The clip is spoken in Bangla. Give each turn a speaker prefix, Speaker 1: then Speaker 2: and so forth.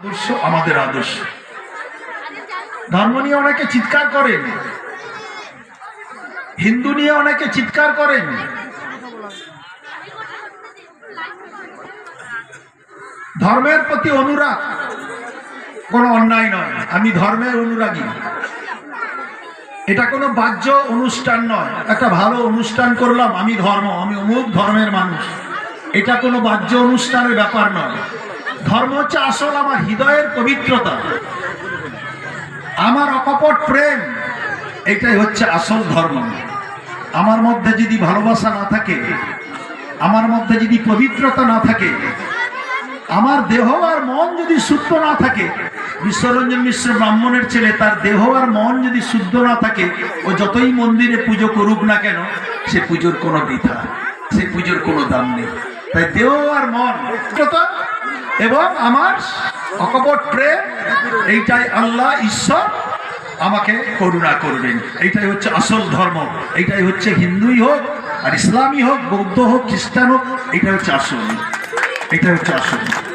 Speaker 1: আদর্শ আমাদের আদর্শ। ধর্ম নিয়ে অনেকে চিৎকার করেন। হিন্দু নিয়ে অনেকে চিৎকার করেন। ধর্মের প্রতি অনুরাগ কোনো অন্যায় নয়। আমি ধর্মের অনুরাগী। এটা কোনো বাহ্য অনুষ্ঠান নয়। একটা ভালো অনুষ্ঠান করলাম, আমি ধর্ম, আমি অমুক ধর্মের মানুষ। এটা কোনো বাহ্য অনুষ্ঠানের ব্যাপার নয়। ধর্ম হচ্ছে আসল আমার হৃদয়ের পবিত্রতা। আমার অকপট প্রেম, এটাই হচ্ছে আসল ধর্ম। আমার মধ্যে যদি ভালোবাসা না থাকে, আমার মধ্যে যদি পবিত্রতা না থাকে, আমার দেহ আর মন যদি শুদ্ধ না থাকে, বিশ্বরঞ্জন মিশ্র ব্রাহ্মণের ছেলে, তার দেহ আর মন যদি শুদ্ধ না থাকে, ও যতই মন্দিরে পুজো করুক না কেন, সে পুজোর কোনো বৃথা সে পুজোর কোনো দাম নেই। তাই দেহ আর মন এবং আমার অকপট প্রেম, এইটাই আল্লাহ, ঈশ্বর আমাকে করুণা করবেন। এইটাই হচ্ছে আসল ধর্ম। এইটাই হচ্ছে হিন্দুই হোক আর ইসলামই হোক, বৌদ্ধ হোক, খ্রিস্টান হোক এইটা হচ্ছে আসল। এটা হচ্ছে আসল।